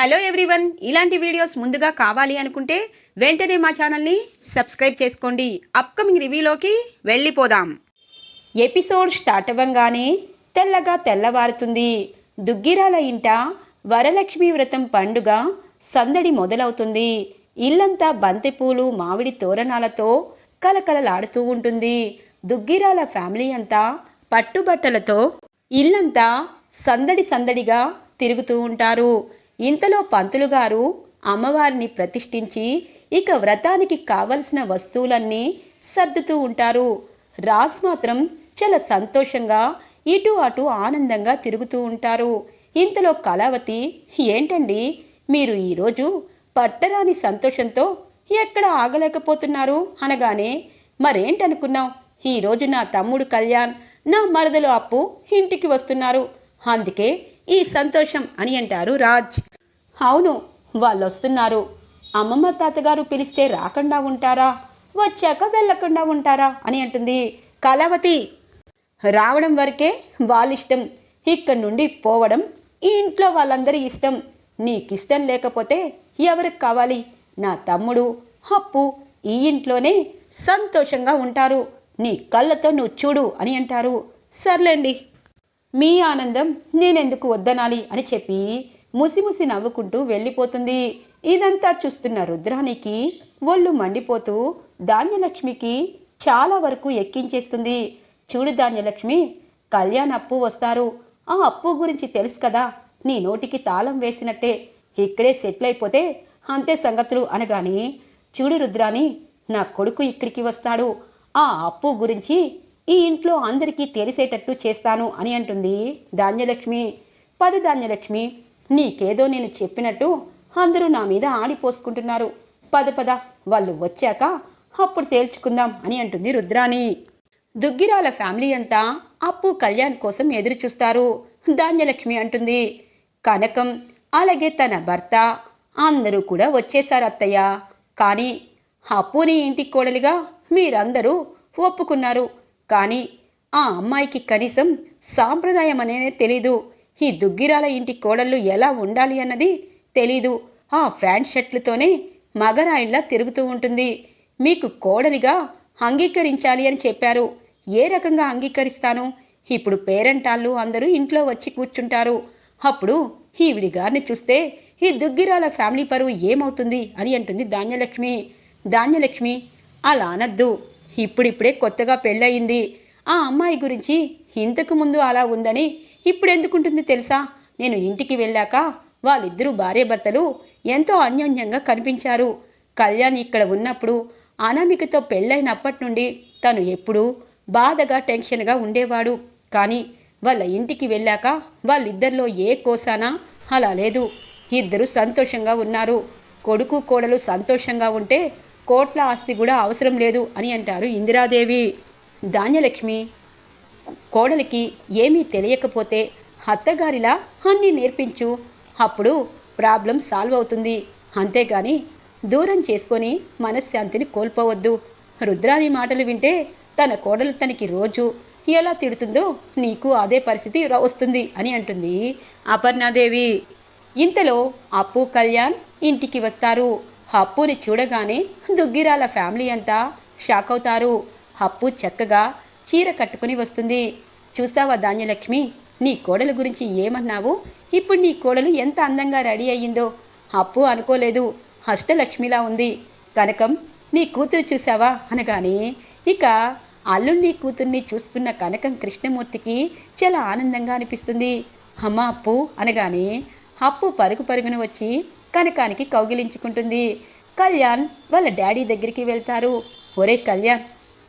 Hello everyone ఇలాంటి videos ముందుగా కావాలి అనుకుంటే వెంటనే మా ఛానల్ని సబ్స్క్రైబ్ చేసుకోండి. అప్కమింగ్ రివ్యూలోకి వెళ్ళిపోదాం. ఎపిసోడ్ స్టార్ట్ అవ్వంగానే తెల్లగా తెల్లవారుతుంది. దుగ్గిరాల ఇంట వరలక్ష్మి వ్రతం పండుగ సందడి మొదలవుతుంది. ఇల్లంతా బంతిపూలు మామిడి తోరణాలతో కలకలలాడుతూ ఉంటుంది. దుగ్గిరాల ఫ్యామిలీ అంతా పట్టుబట్టలతో ఇల్లంతా సందడి సందడిగా తిరుగుతూ ఉంటారు. ఇంతలో పంతులు గారు అమ్మవారిని ప్రతిష్ఠించి ఇక వ్రతానికి కావలసిన వస్తువులన్నీ సర్దుతూ ఉంటారు. రాజ్ మాత్రం చాలా సంతోషంగా ఇటు అటు ఆనందంగా తిరుగుతూ ఉంటారు. ఇంతలో కళావతి ఏంటండి మీరు ఈరోజు పట్టరాని సంతోషంతో ఎక్కడ ఆగలేకపోతున్నారు? అనగానే మరేంటనుకున్నావు? ఈరోజు నా తమ్ముడు కళ్యాణ్ నా మరదలు అప్పు ఇంటికి వస్తున్నారు. అందుకే ఈ సంతోషం అని అంటారు రాజ్. అవును వాళ్ళు వస్తున్నారు అమ్మమ్మ తాతగారు పిలిస్తే రాకుండా ఉంటారా? వచ్చాక వెళ్ళకుండా ఉంటారా? అని అంటుంది కళావతి. రావడం వరకే వాళ్ళ ఇష్టం ఇక్కడి నుండి పోవడం ఈ ఇంట్లో వాళ్ళందరి ఇష్టం. నీకిష్టం లేకపోతే ఎవరికి కావాలి? నా తమ్ముడు అప్పు ఈ ఇంట్లోనే సంతోషంగా ఉంటారు. నీ కళ్ళతో నువ్వు చూడు అని అంటారు. సర్లేండి. మీ ఆనందం నేనెందుకు వద్దనాలి అని చెప్పి ముసిముసి నవ్వుకుంటూ వెళ్ళిపోతుంది. ఇదంతా చూస్తున్న రుద్రానికి ఒళ్ళు మండిపోతూ ధాన్యలక్ష్మికి చాలా వరకు ఎక్కించేస్తుంది. చూడు ధాన్యలక్ష్మి కళ్యాణ్ అప్పు వస్తారు. ఆ అప్పు గురించి తెలుసు కదా నీ నోటికి తాళం వేసినట్టే. ఇక్కడే సెటిల్ అయిపోతే అంతే సంగతులు అనగాని చూడు రుద్రాని నా కొడుకు ఇక్కడికి వస్తాడు. ఆ అప్పు గురించి ఈ ఇంట్లో అందరికీ తెలిసేటట్టు చేస్తాను అని అంటుంది ధాన్యలక్ష్మి. పద ధాన్యలక్ష్మి నీకేదో నేను చెప్పినట్టు అందరూ నా మీద ఆడిపోసుకుంటున్నారు పద పద వాళ్ళు వచ్చాక అప్పుడు తేల్చుకుందాం అని అంటుంది రుద్రాణి. దుగ్గిరాల ఫ్యామిలీ అంతా అప్పు కళ్యాణ్ కోసం ఎదురు చూస్తారు ధాన్యలక్ష్మి అంటుంది. కనకం అలాగే తన భర్త అందరూ కూడా వచ్చేశారు అత్తయ్య. కానీ అప్పుని ఇంటి కోడలిగా మీరందరూ ఒప్పుకున్నారు. కానీ ఆ అమ్మాయికి కనీసం సాంప్రదాయం అనేనే తెలీదు. ఈ దుగ్గిరాల ఇంటి కోడళ్ళు ఎలా ఉండాలి అన్నది తెలీదు. ఆ ఫ్యాంట్ షర్ట్లతోనే మగరాయిల్లా తిరుగుతూ ఉంటుంది. మీకు కోడలిగా అంగీకరించాలి అని చెప్పారు. ఏ రకంగా అంగీకరిస్తాను? ఇప్పుడు పేరెంటాళ్ళు అందరూ ఇంట్లో వచ్చి కూర్చుంటారు. అప్పుడు ఈవిడి గారిని చూస్తే ఈ దుగ్గిరాల ఫ్యామిలీ పరువు ఏమవుతుంది అని అంటుంది ధాన్యలక్ష్మి. ధాన్యలక్ష్మి అలా అనద్దు. ఇప్పుడిప్పుడే కొత్తగా పెళ్ళయింది. ఆ అమ్మాయి గురించి ఇంతకు ముందు అలా ఉందని ఇప్పుడు ఎందుకుంటుంది తెలుసా? నేను ఇంటికి వెళ్ళాక వాళ్ళిద్దరూ భార్యాభర్తలు ఎంతో అన్యోన్యంగా కనిపించారు. కళ్యాణ్ ఇక్కడ ఉన్నప్పుడు అనామికతో పెళ్ళైనప్పటి నుండి తను ఎప్పుడూ బాధగా టెన్షన్గా ఉండేవాడు. కానీ వాళ్ళ ఇంటికి వెళ్ళాక వాళ్ళిద్దరిలో ఏ కోసానా అలా లేదు. ఇద్దరు సంతోషంగా ఉన్నారు. కొడుకు కోడలు సంతోషంగా ఉంటే కోట్ల ఆస్తి కూడా అవసరం లేదు అని అంటారు ఇందిరాదేవి. ధాన్యలక్ష్మి కోడలికి ఏమీ తెలియకపోతే అత్తగారిలా అన్నీ నేర్పించు అప్పుడు ప్రాబ్లం సాల్వ్ అవుతుంది. అంతేగాని దూరం చేసుకొని మనశ్శాంతిని కోల్పోవద్దు. రుద్రాని మాటలు వింటే తన కోడలు తనకి రోజు ఎలా తిడుతుందో నీకు అదే పరిస్థితి వస్తుంది అని అంటుంది అపర్ణాదేవి. ఇంతలో అప్పు కళ్యాణ్ ఇంటికి వస్తారు. హప్పుని చూడగానే దుగ్గిరాల ఫ్యామిలీ అంతా షాక్ అవుతారు హప్పు చక్కగా చీర కట్టుకుని వస్తుంది. చూసావా ధాన్యలక్ష్మి? నీ కోడలు గురించి ఏమన్నావు? ఇప్పుడు నీ కోడలు ఎంత అందంగా రెడీ అయ్యిందో. అప్పు అనుకోలేదు. అష్టలక్ష్మిలా ఉంది. కనకం నీ కూతురు చూసావా? అనగానే ఇక అల్లుణ్ణి కూతుర్ని చూసుకున్న కనకం కృష్ణమూర్తికి చాలా ఆనందంగా అనిపిస్తుంది. అమ్మ అప్పు అనగానే అప్పు పరుగు పరుగున వచ్చి కనకానికి కౌగిలించుకుంటుంది. కళ్యాణ్ వాళ్ళ డాడీ దగ్గరికి వెళ్తారు. ఒరే కళ్యాణ్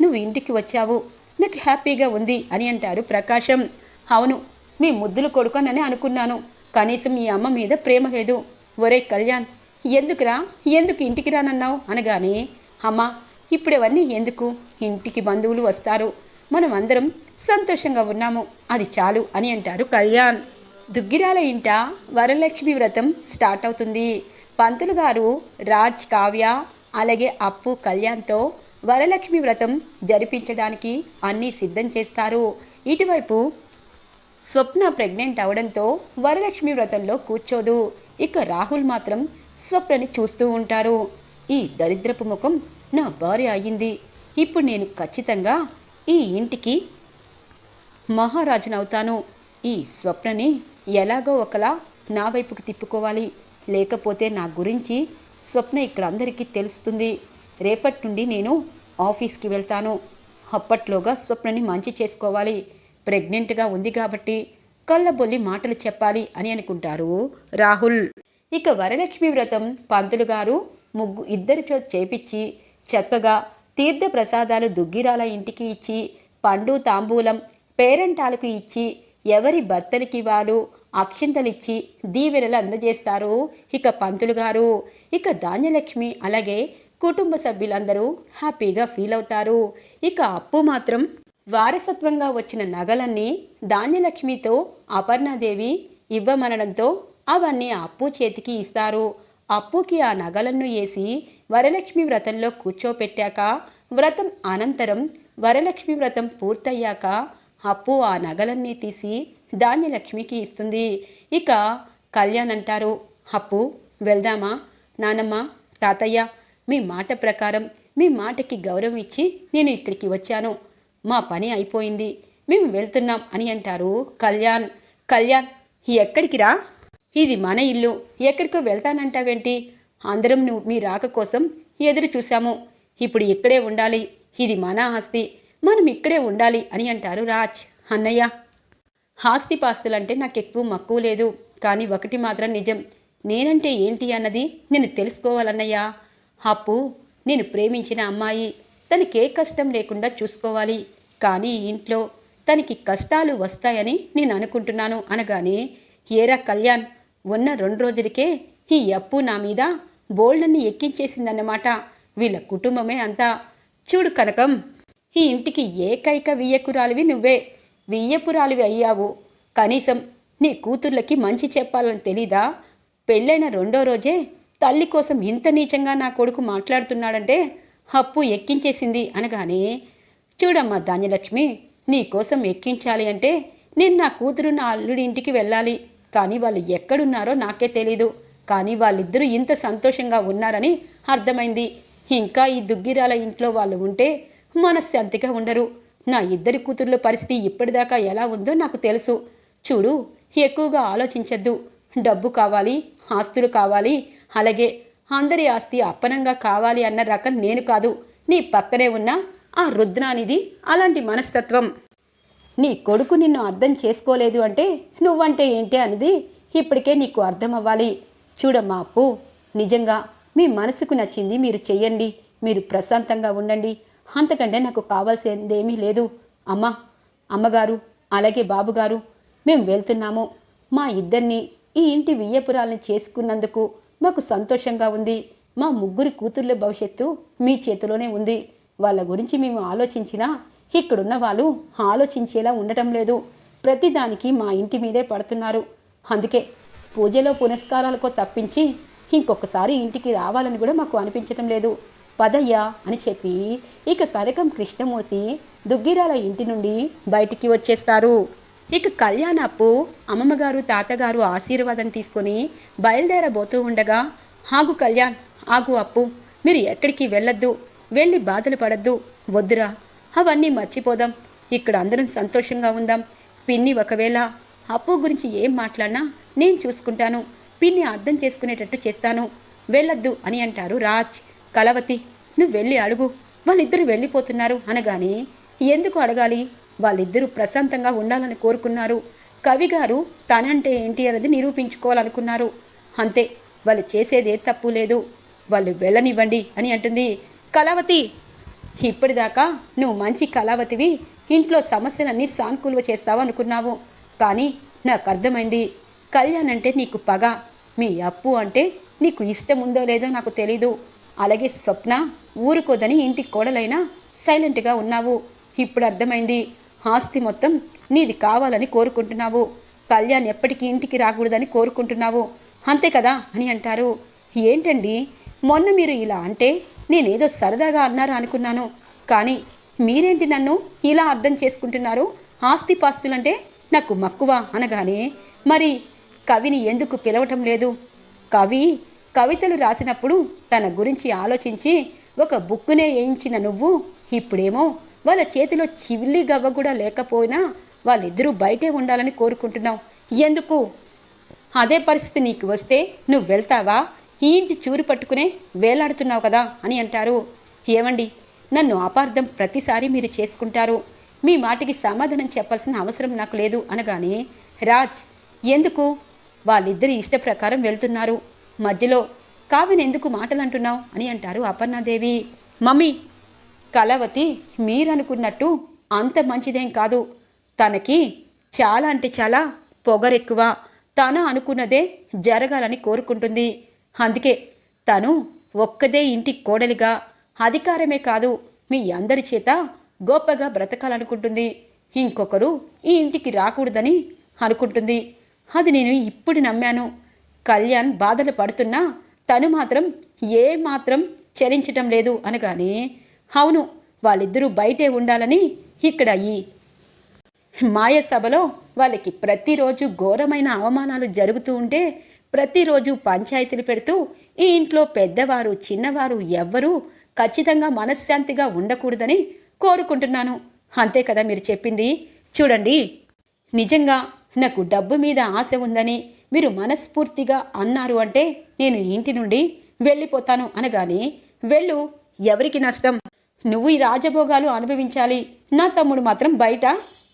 నువ్వు ఇంటికి వచ్చావు. నాకు హ్యాపీగా ఉంది అని అంటారు ప్రకాశం. అవును మీ ముద్దులు కొడుకోనని అనుకున్నాను. కనీసం మీ అమ్మ మీద ప్రేమ లేదు. ఒరే కళ్యాణ్ ఎందుకురా? ఎందుకు ఇంటికి రానన్నావు? అనగానే అమ్మ ఇప్పుడవన్నీ ఎందుకు? ఇంటికి బంధువులు వస్తారు. మనం అందరం సంతోషంగా ఉన్నాము. అది చాలు అని అంటారు కళ్యాణ్. దుగ్గిరాల ఇంట వరలక్ష్మి వ్రతం స్టార్ట్ అవుతుంది. పంతులు గారు రాజ్ కావ్య అలాగే అప్పు కళ్యాణ్తో వరలక్ష్మి వ్రతం జరిపించడానికి అన్నీ సిద్ధం చేస్తారు. ఇటువైపు స్వప్న ప్రెగ్నెంట్ అవడంతో వరలక్ష్మి వ్రతంలో కూర్చోదు. ఇక రాహుల్ మాత్రం స్వప్నని చూస్తూ ఉంటారు. ఈ దరిద్రపు ముఖం నా భార్య అయ్యింది. ఇప్పుడు నేను ఖచ్చితంగా ఈ ఇంటికి మహారాజునవుతాను. ఈ స్వప్నని ఎలాగో ఒకలా నా వైపుకు తిప్పుకోవాలి. లేకపోతే నా గురించి స్వప్న ఇక్కడ అందరికీ తెలుస్తుంది. రేపటి నుండి నేను ఆఫీస్కి వెళ్తాను. అప్పట్లోగా స్వప్నని మంచి చేసుకోవాలి. ప్రెగ్నెంట్గా ఉంది కాబట్టి కళ్ళబొల్లి మాటలు చెప్పాలి అని అనుకుంటారు రాహుల్. ఇక వరలక్ష్మి వ్రతం పంతులు గారు ముగ్గు ఇద్దరితో చేపించి చక్కగా తీర్థ ప్రసాదాలు దుగ్గిరాల ఇంటికి ఇచ్చి పండు తాంబూలం పేరంటాలకు ఇచ్చి ఎవరి భర్తలకి వారు అక్షింతలిచ్చి దీవెనలు అందజేస్తారు. ఇక పంతులు గారు ఇక ధాన్యలక్ష్మి అలాగే కుటుంబ సభ్యులందరూ హ్యాపీగా ఫీల్ అవుతారు. ఇక అప్పు మాత్రం వారసత్వంగా వచ్చిన నగలన్నీ ధాన్యలక్ష్మితో అపర్ణాదేవి ఇవ్వమనడంతో అవన్నీ అప్పు చేతికి ఇస్తారు. అప్పుకి ఆ నగలను వేసి వరలక్ష్మి వ్రతంలో కూర్చోపెట్టాక వ్రతం అనంతరం వరలక్ష్మి వ్రతం పూర్తయ్యాక అప్పు ఆ నగలన్నీ తీసి ధాన్యలక్ష్మికి ఇస్తుంది. ఇక కళ్యాణ్ అంటారు అప్పు వెళ్దామా? నానమ్మ తాతయ్య మీ మాట ప్రకారం మీ మాటకి గౌరవం ఇచ్చి నేను ఇక్కడికి వచ్చాను. మా పని అయిపోయింది. మేము వెళ్తున్నాం అని అంటారు కళ్యాణ్. కళ్యాణ్ ఎక్కడికి రా? ఇది మన ఇల్లు. ఎక్కడికో వెళ్తానంటావేంటి? అందరం నువ్వు మీ రాక కోసం ఎదురు చూశాము. ఇప్పుడు ఇక్కడే ఉండాలి. ఇది మన ఆస్తి. మనం ఇక్కడే ఉండాలి అని అంటారు రాజ్. అన్నయ్య ఆస్తిపాస్తులంటే నాకు ఎక్కువ మక్కువ లేదు. కానీ ఒకటి మాత్రం నిజం. నేనంటే ఏంటి అన్నది నేను తెలుసుకోవాలన్నయ్యా. అప్పు నేను ప్రేమించిన అమ్మాయి. తనకే కష్టం లేకుండా చూసుకోవాలి. కానీ ఇంట్లో తనకి కష్టాలు వస్తాయని నేను అనుకుంటున్నాను అనగానే ఏరా కళ్యాణ్ ఉన్న రెండు రోజులకే ఈ అప్పు నా మీద బోల్డన్ని ఎక్కించేసిందన్నమాట. వీళ్ళ కుటుంబమే అంతా. చూడు కనకం ఈ ఇంటికి ఏకైక వియ్యకురాలివి నువ్వే. వియ్యపురాలివి అయ్యావు. కనీసం నీ కూతుర్లకి మంచి చెప్పాలని తెలీదా? పెళ్ళైన రెండో రోజే తల్లి కోసం ఇంత నీచంగా నా కొడుకు మాట్లాడుతున్నాడంటే అప్పు ఎక్కించేసింది అనగానే చూడమ్మా ధాన్యలక్ష్మి నీ కోసం ఎక్కించాలి అంటే నేను నా కూతురు నా అల్లుడి ఇంటికి వెళ్ళాలి. కానీ వాళ్ళు ఎక్కడున్నారో నాకే తెలీదు. కానీ వాళ్ళిద్దరూ ఇంత సంతోషంగా ఉన్నారని అర్థమైంది. ఇంకా ఈ దుగ్గిరాల ఇంట్లో వాళ్ళు ఉంటే మనశ్శాంతిగా ఉండరు. నా ఇద్దరి కూతుర్ల పరిస్థితి ఇప్పటిదాకా ఎలా ఉందో నాకు తెలుసు. చూడు ఎక్కువగా ఆలోచించద్దు. డబ్బు కావాలి ఆస్తులు కావాలి. అలాగే అందరి ఆస్తి అప్పనంగా కావాలి అన్న రకం నేను కాదు. నీ పక్కనే ఉన్న ఆ రుద్రానిది అలాంటి మనస్తత్వం. నీ కొడుకు నిన్ను అర్థం చేసుకోలేదు అంటే నువ్వంటే ఏంటి అనేది ఇప్పటికే నీకు అర్థం అవ్వాలి చూడమ్మా అప్పు. నిజంగా మీ మనసుకు నచ్చింది మీరు చెయ్యండి. మీరు ప్రశాంతంగా ఉండండి. అంతకంటే నాకు కావాల్సిందేమీ లేదు. అమ్మ అమ్మగారు అలాగే బాబుగారు మేము వెళ్తున్నాము. మా ఇద్దరిని ఈ ఇంటి వియ్యపురాలను చేసుకున్నందుకు మాకు సంతోషంగా ఉంది. మా ముగ్గురి కూతుర్ల భవిష్యత్తు మీ చేతిలోనే ఉంది. వాళ్ళ గురించి మేము ఆలోచించినా ఇక్కడున్న వాళ్ళు ఆలోచించేలా ఉండటం లేదు. ప్రతిదానికి మా ఇంటి మీదే పడుతున్నారు. అందుకే పూజలో పునస్కారాలకో తప్పించి ఇంకొకసారి ఇంటికి రావాలని కూడా మాకు అనిపించటం లేదు. పదయ్యా అని చెప్పి ఇక కరకం కృష్ణమూర్తి దుగ్గిరాల ఇంటి నుండి బయటికి వచ్చేస్తారు. ఇక కళ్యాణప్పు అమ్మమ్మగారు తాతగారు ఆశీర్వాదం తీసుకొని బయలుదేరబోతూ ఉండగా ఆగు కళ్యాణ్ ఆగు అప్పు. మీరు ఎక్కడికి వెళ్ళొద్దు. వెళ్ళి బాధలు పడద్దు. వద్దురా. అవన్నీ మర్చిపోదాం. ఇక్కడ అందరం సంతోషంగా ఉందాం. పిన్ని ఒకవేళ అప్పు గురించి ఏం మాట్లాడినా నేను చూసుకుంటాను. పిన్ని అర్థం చేసుకునేటట్టు చేస్తాను. వెళ్ళొద్దు అని అంటారు రాజ్. కలవతి నువ్వు వెళ్ళి అడుగు. వాళ్ళిద్దరూ వెళ్ళిపోతున్నారు. అనగానే ఎందుకు అడగాలి? వాళ్ళిద్దరూ ప్రశాంతంగా ఉండాలని కోరుకున్నారు. కవి గారు తనంటే ఏంటి అన్నది నిరూపించుకోవాలనుకున్నారు. అంతే వాళ్ళు చేసేదే తప్పు లేదు. వాళ్ళు వెళ్ళనివ్వండి అని అంటుంది. కళావతి ఇప్పటిదాకా నువ్వు మంచి కళావతివి. ఇంట్లో సమస్యలన్నీ సానుకూలువ చేస్తావు అనుకున్నావు. కానీ నాకు అర్థమైంది. కళ్యాణ్ అంటే నీకు పగ. మీ అప్పు అంటే నీకు ఇష్టం ఉందో లేదో నాకు తెలీదు. అలాగే స్వప్న ఊరుకోదని ఇంటి కోడలైనా సైలెంట్గా ఉన్నావు. ఇప్పుడు అర్థమైంది. ఆస్తి మొత్తం నీది కావాలని కోరుకుంటున్నావు. కళ్యాణ్ ఎప్పటికీ ఇంటికి రాకూడదని కోరుకుంటున్నావు. అంతే కదా అని అంటారు. ఏంటండి? మొన్న మీరు ఇలా అంటే నేనేదో సరదాగా అన్నారు అనుకున్నాను. కానీ మీరేంటి నన్ను ఇలా అర్థం చేసుకుంటున్నారు? ఆస్తిపాస్తులంటే నాకు మక్కువ అనగానే మరి కవిని ఎందుకు పిలవటం లేదు? కవి కవితలు రాసినప్పుడు తన గురించి ఆలోచించి ఒక బుక్కునే వేయించిన నువ్వు ఇప్పుడేమో వాళ్ళ చేతిలో చివిల్లి గవ్వ కూడా లేకపోయినా వాళ్ళిద్దరూ బయటే ఉండాలని కోరుకుంటున్నావు. ఎందుకు? అదే పరిస్థితి నీకు వస్తే నువ్వు వెళ్తావా? ఈ ఇంటి చూరు పట్టుకునే వేలాడుతున్నావు కదా అని అంటారు. ఏమండి? నన్ను అపార్థం ప్రతిసారి మీరు చేసుకుంటారు. మీ మాటికి సమాధానం చెప్పాల్సిన అవసరం నాకు లేదు అనగానే రాజ్ ఎందుకు? వాళ్ళిద్దరి ఇష్ట ప్రకారం వెళ్తున్నారు. మధ్యలో కావ్యని ఎందుకు మాటలు అంటున్నావు అని అంటారు అపర్ణాదేవి. మమ్మీ కలవతి మీరనుకున్నట్టు అంత మంచిదేం కాదు. తనకి చాలా అంటే చాలా పొగరెక్కువ. తను అనుకున్నదే జరగాలని కోరుకుంటుంది. అందుకే తను ఒక్కదే ఇంటి కోడలిగా అధికారమే కాదు మీ అందరి చేత గొప్పగా బ్రతకాలనుకుంటుంది. ఇంకొకరు ఈ ఇంటికి రాకూడదని అనుకుంటుంది. అది నేను ఇప్పుడు నమ్మాను. కళ్యాణ్ బాధలు పడుతున్నా తను మాత్రం ఏ మాత్రం చలించటం లేదు అనగానే అవును వాళ్ళిద్దరూ బయటే ఉండాలని ఇక్కడ ఈ మాయ సభలో వాళ్ళకి ప్రతిరోజు ఘోరమైన అవమానాలు జరుగుతూ ఉంటే ప్రతిరోజు పంచాయతీలు పెడుతూ ఈ ఇంట్లో పెద్దవారు చిన్నవారు ఎవ్వరూ ఖచ్చితంగా మనశ్శాంతిగా ఉండకూడదని కోరుకుంటున్నాను. అంతే కదా మీరు చెప్పింది? చూడండి. నిజంగా నాకు డబ్బు మీద ఆశ ఉందని మీరు మనస్ఫూర్తిగా అన్నారు అంటే నేను ఇంటి నుండి వెళ్ళిపోతాను అనగానే వెళ్ళు ఎవరికి నష్టం? నువ్వు ఈ రాజభోగాలు అనుభవించాలి. నా తమ్ముడు మాత్రం బయట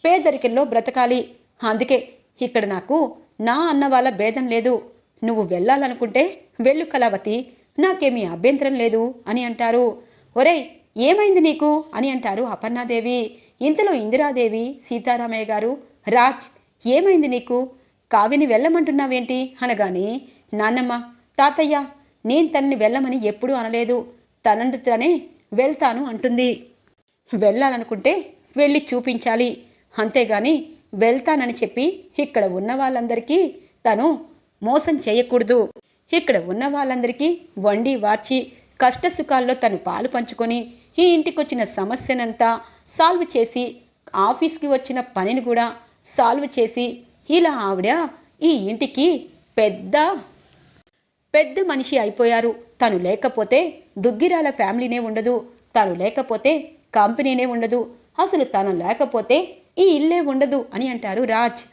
పేదరికంలో బ్రతకాలి. అందుకే ఇక్కడ నాకు నా అన్న వాళ్ళ భేదం లేదు. నువ్వు వెళ్ళాలనుకుంటే వెళ్ళు కళావతి. నాకేమీ అభ్యంతరం లేదు అని అంటారు. ఒరేయ్ ఏమైంది నీకు? అని అంటారు అపర్ణాదేవి. ఇంతలో ఇందిరాదేవి సీతారామయ్య గారు. రాజ్ ఏమైంది నీకు? కావిని వెళ్ళమంటున్నావేంటి? అనగానే నాన్నమ్మ తాతయ్య నేను తనని వెళ్ళమని ఎప్పుడూ అనలేదు. తనందు తనే వెళ్తాను అంటుంది. వెళ్ళాలనుకుంటే వెళ్ళి చూపించాలి. అంతేగాని వెళ్తానని చెప్పి ఇక్కడ ఉన్న వాళ్ళందరికీ తను మోసం చేయకూడదు. ఇక్కడ ఉన్న వాళ్ళందరికీ వండి వార్చి కష్టసుఖాల్లో తను పాలు పంచుకొని ఈ ఇంటికొచ్చిన సమస్యనంతా సాల్వ్ చేసి ఆఫీస్కి వచ్చిన పనిని కూడా సాల్వ్ చేసి ఇలా ఆవిడ ఈ ఇంటికి పెద్ద పెద్ద మనిషి అయిపోయారు. తను లేకపోతే దుగ్గిరాల ఫ్యామిలీనే ఉండదు. తను లేకపోతే కంపెనీనే ఉండదు. అసలు తను లేకపోతే ఈ ఇల్లే ఉండదు అని అంటారు రాజ్.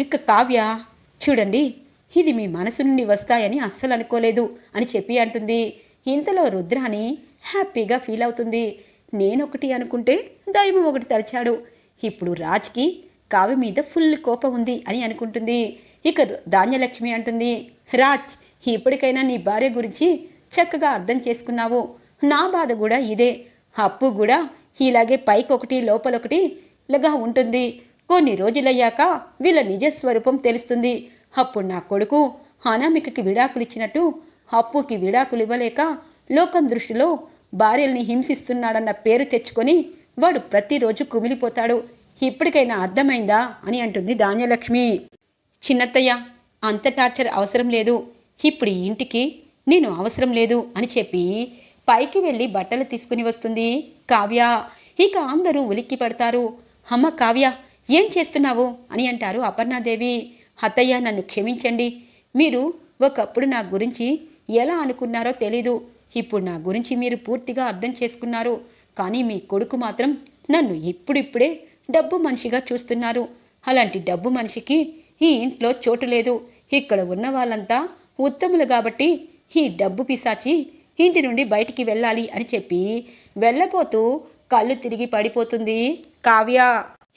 ఇక కావ్య చూడండి ఇది మీ మనసు నుండి వస్తాయని అస్సలు అనుకోలేదు అని చెప్పి అంటుంది. ఇంతలో రుద్రాని హ్యాపీగా ఫీల్ అవుతుంది. నేనొకటి అనుకుంటే దైవం ఒకటి తలచాడు ఇప్పుడు రాజ్కి కావ్య మీద ఫుల్ కోపం ఉంది అని అనుకుంటుంది. ఇక ధాన్యలక్ష్మి అంటుంది రాజ్ ఇప్పటికైనా నీ భార్య గురించి చక్కగా అర్థం చేసుకున్నావు. నా బాధ కూడా ఇదే. అప్పు కూడా ఇలాగే పైకొకటి లోపలొకటి లాగా ఉంటుంది. కొన్ని రోజులయ్యాక వీళ్ళ నిజస్వరూపం తెలుస్తుంది. అప్పుడు నా కొడుకు అనామికకి విడాకులిచ్చినట్టు అప్పుకి విడాకులు ఇవ్వలేక లోకం దృష్టిలో భార్యల్ని హింసిస్తున్నాడన్న పేరు తెచ్చుకొని వాడు ప్రతిరోజు కుమిలిపోతాడు. ఇప్పటికైనా అర్థమైందా అని అంటుంది ధాన్యలక్ష్మి. చిన్నత్తయ్య అంత టార్చర్ అవసరం లేదు. ఇప్పుడు ఈ ఇంటికి నేను అవసరం లేదు అని చెప్పి పైకి వెళ్ళి బట్టలు తీసుకుని వస్తుంది కావ్య. ఇక అందరూ ఉలిక్కి పడతారు. అమ్మ కావ్య ఏం చేస్తున్నావు? అని అంటారు అపర్ణాదేవి. అత్తయ్య నన్ను క్షమించండి. మీరు ఒకప్పుడు నా గురించి ఎలా అనుకున్నారో తెలీదు. ఇప్పుడు నా గురించి మీరు పూర్తిగా అర్థం చేసుకున్నారు. కానీ మీ కొడుకు మాత్రం నన్ను ఇప్పుడిప్పుడే డబ్బు మనిషిగా చూస్తున్నారు. అలాంటి డబ్బు మనిషికి ఈ ఇంట్లో చోటు లేదు. ఇక్కడ ఉన్న వాళ్ళంతా ఉత్తములు కాబట్టి ఈ డబ్బు పిశాచి ఇంటి నుండి బయటికి వెళ్ళాలి అని చెప్పి వెళ్ళపోతూ కళ్ళు తిరిగి పడిపోతుంది కావ్య.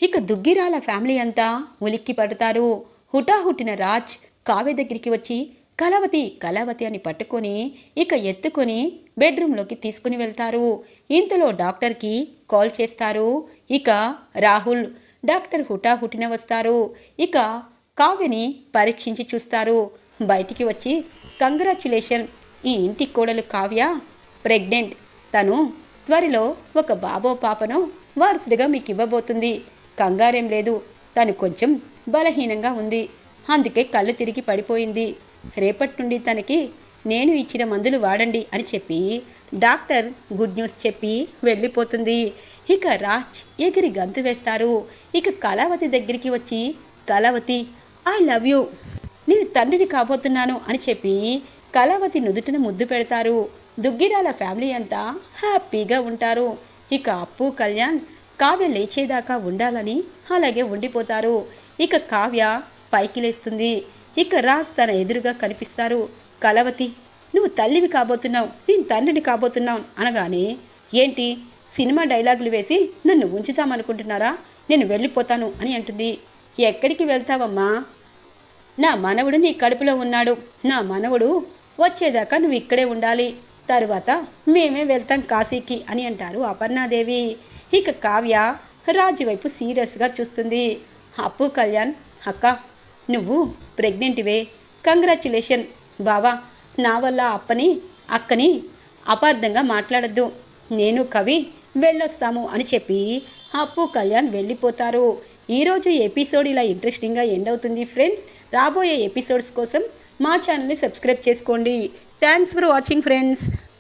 ఇక దుగ్గిరాల ఫ్యామిలీ అంతా ఉలిక్కి పడతారు. హుటాహుటిన రాజ్ కావ్య దగ్గరికి వచ్చి కళావతి కళావతి అని పట్టుకొని ఇక ఎత్తుకొని బెడ్రూమ్లోకి తీసుకుని వెళ్తారు. ఇంతలో డాక్టర్కి కాల్ చేస్తారు. ఇక రాహుల్ డాక్టర్ హుటాహుటిన వస్తారు. ఇక కావ్యని పరీక్షించి చూస్తారు. బయటికి వచ్చి కంగ్రాచ్యులేషన్ ఈ ఇంటి కోడలు కావ్య ప్రెగ్నెంట్. తను త్వరలో ఒక బాబో పాపను వారసుడిగా మీకు ఇవ్వబోతుంది. కంగారేం లేదు. తను కొంచెం బలహీనంగా ఉంది. అందుకే కళ్ళు తిరిగి పడిపోయింది. రేపటి నుండి తనకి నేను ఇచ్చిన మందులు వాడండి అని చెప్పి డాక్టర్ గుడ్ న్యూస్ చెప్పి వెళ్ళిపోతుంది. ఇక రాజ్ ఎగిరి గంతు వేస్తారు. ఇక కళావతి దగ్గరికి వచ్చి కళావతి ఐ లవ్ యూ నేను తండ్రిని కాబోతున్నాను అని చెప్పి కళావతి నుదుటిన ముద్దు పెడతారు. దుగ్గిరాల ఫ్యామిలీ అంతా హ్యాపీగా ఉంటారు. ఇక అప్పు కళ్యాణ్ కావ్య లేచేదాకా ఉండాలని అలాగే ఉండిపోతారు. ఇక కావ్య పైకి లేస్తుంది ఇక రాజ్ తన ఎదురుగా కనిపిస్తారు. కలవతి నువ్వు తల్లివి కాబోతున్నావు నేను తండ్రిని కాబోతున్నావు అనగానే ఏంటి సినిమా డైలాగులు వేసి నన్ను ఉంచుతామనుకుంటున్నారా? నేను వెళ్ళిపోతాను అని అంటుంది. ఎక్కడికి వెళ్తావమ్మా? నా మనవడు నీ కడుపులో ఉన్నాడు. నా మనవడు వచ్చేదాకా నువ్వు ఇక్కడే ఉండాలి. తరువాత మేమే వెళ్తాం కాశీకి అని అంటారు అపర్ణాదేవి. ఇక కావ్య రాజు వైపు సీరియస్గా చూస్తుంది. అప్పు కళ్యాణ్ అక్క నువ్వు ప్రెగ్నెంట్వే. కంగ్రాచులేషన్. బావా నా వల్ల అప్పని అక్కని అపార్థంగా మాట్లాడద్దు. నేను కవి వెళ్ళొస్తాము అని చెప్పి అప్పు కళ్యాణ్ వెళ్ళిపోతారు. ఈరోజు ఎపిసోడ్ ఇలా ఇంట్రెస్టింగ్గా ఎండ్ అవుతుంది ఫ్రెండ్స్. రాబోయే ఎపిసోడ్స్ కోసం మా ఛానల్ని సబ్స్క్రైబ్ చేసుకోండి. Thanks for watching friends.